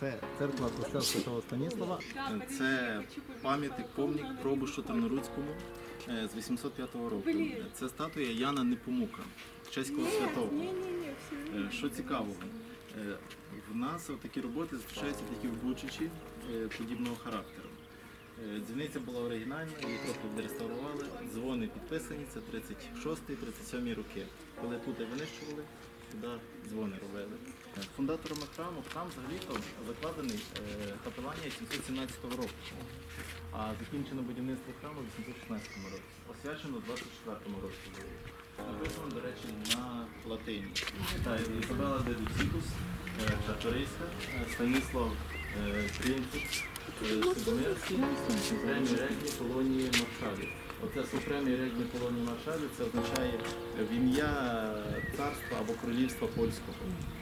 Це церква костел Святого Станіслава. Це пам'ятник, помник пробушу Терноруцькому е, з 805 року. Це статуя Яна Непомука, чеського святого. Е, Що цікавого, е, в нас такі роботи зустрічаються тільки в Бучичі е, подібного характеру. Дзвіниця була оригінальна, її трохи відреставрували. Дзвони підписані, це 36-37 роки. Коли тут винищували, сюди дзвони робили. Фундаторами храму храм взагалі-то закладений е, капеланія 717 року. А закінчено будівництво храму в 816 році. Освячено в 24 році. Написано, до речі, на латині. Так, Ізабела де Дуцікус, е, е, Станіслав Принцип, е, Сидомирський, Супремі Регні Полонії Маршалі. Оце Супремі Регні Полонії Маршалі, це означає е, в ім'я царства або королівства польського.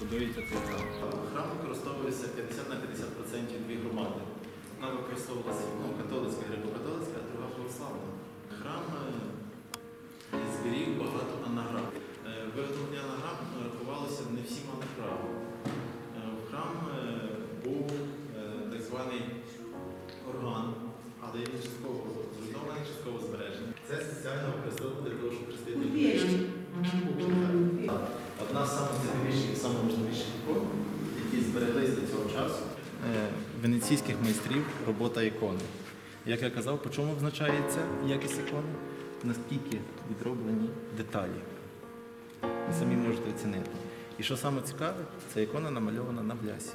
Будується цей храм. Храм використовується 50 на 50% дві громади. Одна використовувалася ну, католицька, греко-католицька, а друга православна. Храм е, зберіг багато анаграм. Е, Виготовлення анаграм рахувалося не всі мали. Е, В храм був так званий орган, але він частково частково збережений. Це спеціально використовували для того, щоб. Так. Одна з найцікавіших і найважливіших ікон, які збереглись до цього часу. Е, Венеційських майстрів робота ікони. Як я казав, по чому визначається якість ікони? Наскільки відроблені деталі. Ви самі можете оцінити. І що саме цікаве, ця ікона намальована на блясі.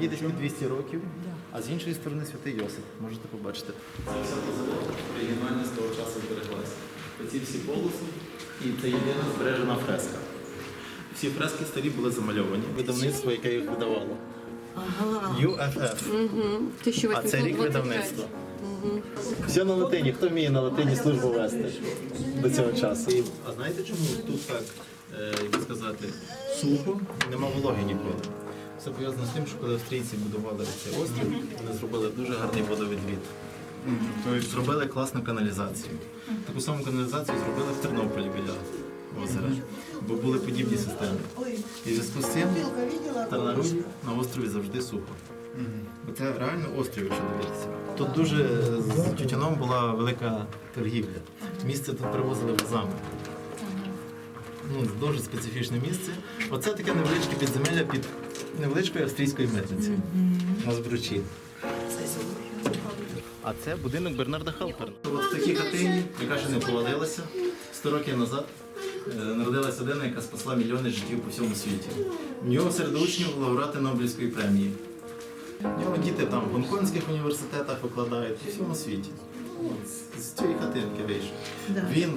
Їй десь під 200 років, а з іншої сторони святий Йосип. Можете побачити. Це вся позолота оригінальна з того часу збереглася. Оці всі полоси, і це єдина збережена фреска. Всі фрески старі були замальовані. Видавництво, яке їх видавало. Ага. UFF. Угу. А це рік видавництва. Все на латині. Хто вміє на латині службу вести до цього часу? І, а знаєте чому тут так, е, як сказати, сухо нема вологи ніколи? Це пов'язано з тим, що коли австрійці будували цей острів, вони зробили дуже гарний водовідвід. Тобто зробили класну каналізацію. Таку саму каналізацію зробили в Тернополі біля озера, бо були подібні системи. І в зв'язку з цим Тарнарудь на острові завжди сухо. Бо це реально острів, якщо дивитися. Тут дуже з тютюном була велика торгівля. Місце тут привозили возами. Ну, дуже специфічне місце. Оце таке невеличке підземелля під невеличкою австрійською митницею на збручі. А це будинок Бернарда Халперна. От в такій хатині, яка ще не повалилася, 100 років назад е, народилася людина, яка спасла мільйони життів по всьому світі. У нього серед учнів лауреати Нобелівської премії. У нього діти там в гонконгських університетах викладають у всьому світі. З- цієї хатинки вийшов. Він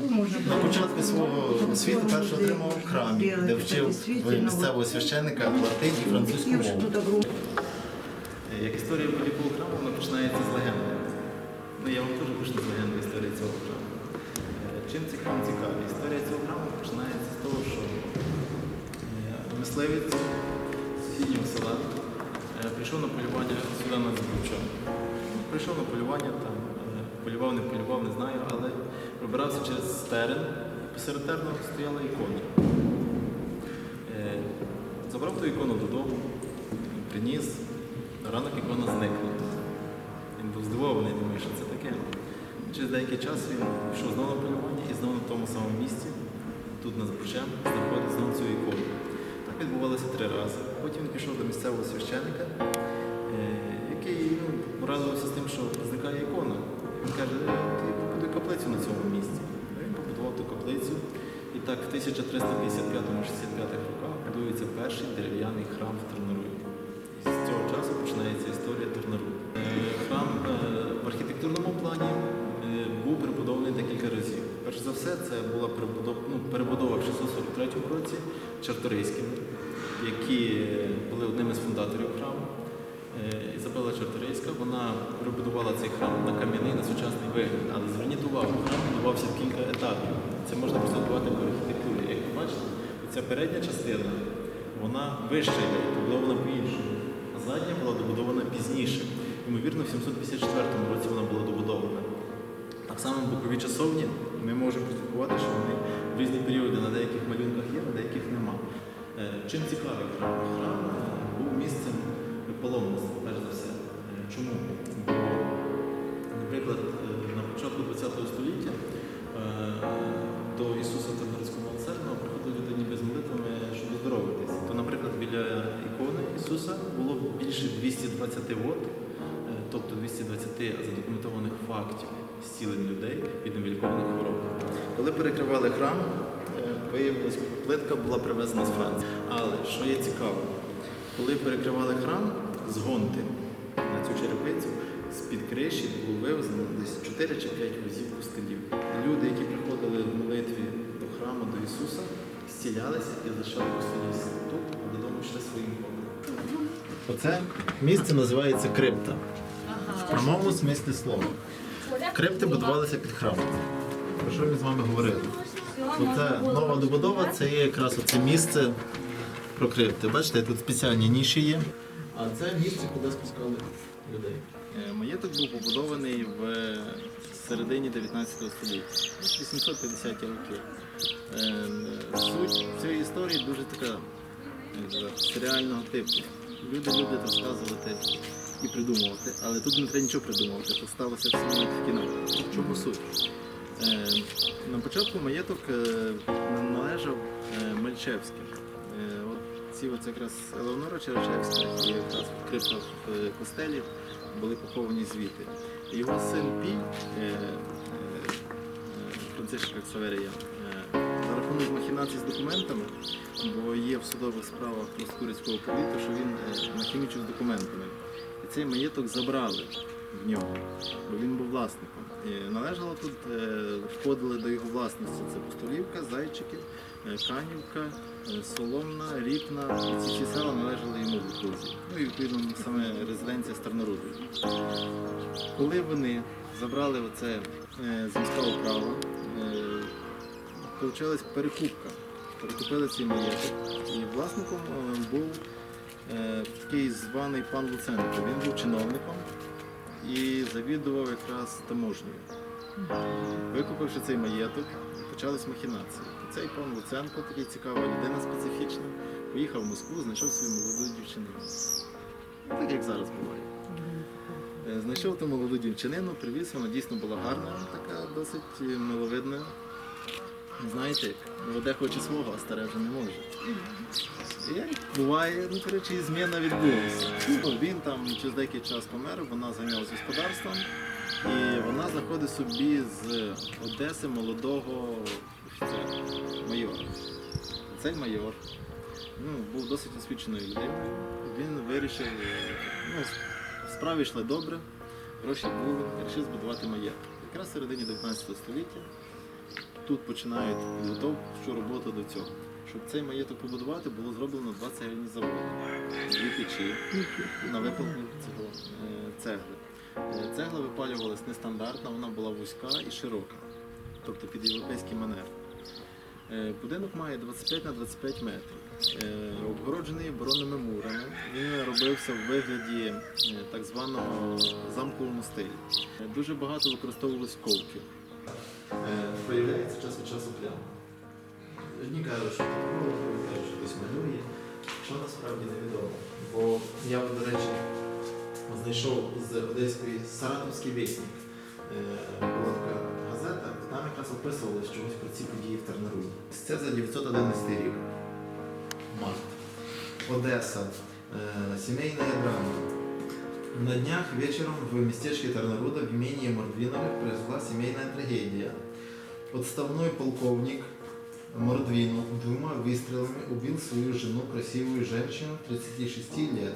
на початку свого освіти перше отримав в храмі, де вчив місцевого священника латинь і французьку мову. Як історія будь-якого храму, вона починається з легенди. Ну, я вам теж почну з легенди історії цього храму. Е, Чим цей храм цікавий? Історія цього храму починається з того, що е, мисливець сусіднього села е, прийшов на полювання сюди на Збруча. Прийшов на полювання, там, полював, не полював, не знаю, але пробирався через терен, і посеред терну стояла ікона. Е, Забрав ту ікону додому, приніс, на ранок ікона зникла. Він був здивований, думає, що це таке. Через деякий час він пішов знову на полювання і знову на тому самому місці, тут над Збручем, знаходить знову цю ікону. Так відбувалося три рази. Потім він пішов до місцевого священника, е, який ну, порадувався з тим, що зникає ікона. Він каже, «Е, ти побудуй каплицю на цьому місці. Він побудував ту каплицю. І так в 1355-65 роках будується перший дерев'яний храм в Терноруї. З цього часу починається історія Тернору. Храм е, в архітектурному плані е, був перебудований декілька разів. Перш за все, це була перебудова, ну, перебудова в 643 році Чарторийськими, які були одним із фундаторів. Е, Ізабела Чарторийська, вона перебудувала цей храм на кам'яний, на сучасний вигляд. Але зверніть увагу, храм будувався в кілька етапів. Це можна прослідкувати по архітектурі. Як ви бачите, ця передня частина вона вища побудована по-іншому. А задня була добудована пізніше. Ймовірно, в 754 році вона була добудована. Так само бокові часовні ми можемо прослідкувати, що вони в різні періоди на деяких малюнках є, на деяких нема. Е, Чим цікавий храм? Храм е, був місцем паломництво, перш за все. Е, чому? Бо, наприклад, е, на початку ХХ століття е, до Ісуса Тернарського церква приходили людині без молитвами, щоб оздоровитись. То, наприклад, біля ікони Ісуса було більше 220 вод, тобто 220 задокументованих фактів зцілень людей від невількованих хвороб. Коли перекривали храм, виявилось, плитка була привезена з Франції. Але що є цікаво, коли перекривали храм, з гонти на цю черепицю, з-під криші було вивезено десь 4 чи 5 возів пустелів. Люди, які приходили в молитві до храму до Ісуса, зцілялися і залишали пустелі тут, а додому йшли своїм ходом. Оце місце називається крипта. В прямому смислі слова. Крипти будувалися під храмом. Про що ми з вами говорили? Оце нова добудова це є якраз оце місце про крипти. Бачите, тут спеціальні ніші є. А це місце, куди спускали людей. Е, Маєток був побудований в середині 19 століття, 850 років. Е, Суть цієї історії дуже така серіального типу. Люди люблять розказувати і придумувати, але тут не треба нічого придумувати, тут сталося все в кіно. В чому суть? Е, На початку маєток е, належав Мальчевським. Ці от якраз Елеонора Черешевська і якраз крипта в е, костелі були поховані звідти. Його син Пій, е, е, Францишка Ксаверія, е, за рахунок махінацій з документами, бо є в судових справах Москурицького повіту, що він е, з документами. І цей маєток забрали в нього, бо він був власником. І належало тут, входили до його власності. Це Пустолівка, Зайчики, Канівка, Соломна, Ріпна. І ці всі села належали йому в окрузі. Ну і відповідно саме резиденція Старнорудові. Коли вони забрали оце е, земське право, е, Получилась перекупка. Перекупили цей маєток. І власником е, був такий званий пан Луценко. Він був чиновником і завідував якраз таможнею. Викупивши цей маєток, почались махінації. Цей пан Луценко, такий цікава людина специфічна, поїхав в Москву, знайшов свою молоду дівчинину. Так як зараз буває. Е, Знайшов ту молоду дівчинину, привіз, вона дійсно була гарна, така досить миловидна. Знаєте, молоде хоче свого, а старе вже не може. І буває, ну коротше, і зміна відбулася. Ну, він там через деякий час помер, вона зайнялася господарством, і вона знаходить собі з Одеси молодого майора. Цей майор ну, був досить освіченою людиною. Він вирішив, ну, справи йшли добре, гроші були, вирішив збудувати маєток. Якраз в середині 19 століття тут починають підготовчу роботу до цього. Щоб цей маєток побудувати, було зроблено два цегельні заводи, дві печі на випалку цього, е, цегли. Цегла випалювалась нестандартна, вона була вузька і широка, тобто під європейський манер. Е, Будинок має 25 на 25 метрів, Е, обгороджений оборонними мурами. Він робився в вигляді е, так званого замковому стилі. Е, Дуже багато використовувалось ковків. Появляється час від часу пляма. Одні кажуть, що такого, кажуть, що хтось малює, що насправді невідомо. Бо я, до речі, знайшов з Одеської Саратовський вісник. Е, Була така газета, і там якраз описувалось чогось про ці події в Тарнаруді. Це за 911 рік. Март. Одеса. Э, Семейная драма. На днях вечером в местечке Тарнаруда в имении Мордвиновых произошла семейная трагедия. Подставной полковник Мордвинов двумя выстрелами убил свою жену, красивую женщину 36 лет.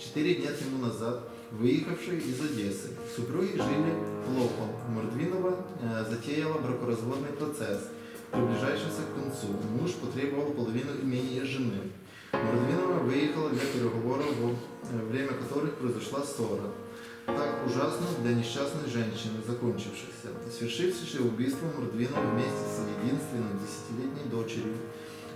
Четыре дня тому назад, выехавшую из Одессы. Супруги жили плохо. Мордвинова э, затеяла бракоразводный процесс, приближающийся к концу. Муж потребовал половину имения жены. Мордвинова выехала для переговоров, во э, время которых произошла ссора. Так ужасно для несчастной женщины, закончившейся. Свершившееся убийство Мордвинова вместе с единственной десятилетней дочерью,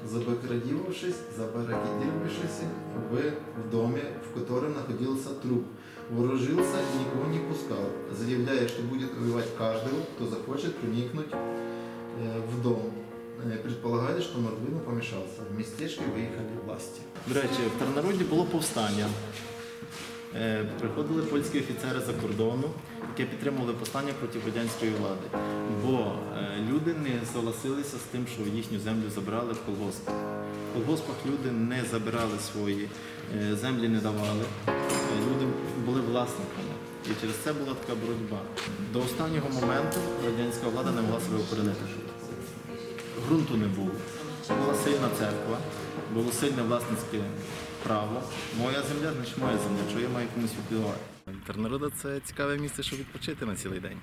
забаррикадировавшись, забаррикадировавшись в, в доме, в котором находился труп, вооружился и никого не пускал, заявляя, что будет убивать каждого, кто захочет проникнуть э, в дом. Предполагає, Предполагали, що Мордвину помішався. В містечко виїхали власті. До речі, в Тернароді було повстання. Е, Приходили польські офіцери за кордону, які підтримували повстання проти радянської влади. Бо е, люди не согласилися з тим, що їхню землю забрали в колгосп. колгоспах люди не забирали свої е, землі, не давали. Люди були власниками. І через це була така боротьба. До останнього моменту радянська влада не могла себе оприлити. Грунту не було. Була сильна церква, було сильне власницьке право. Моя земля, значить моя земля, що я маю комусь відбивати. Тернорода це цікаве місце, щоб відпочити на цілий день.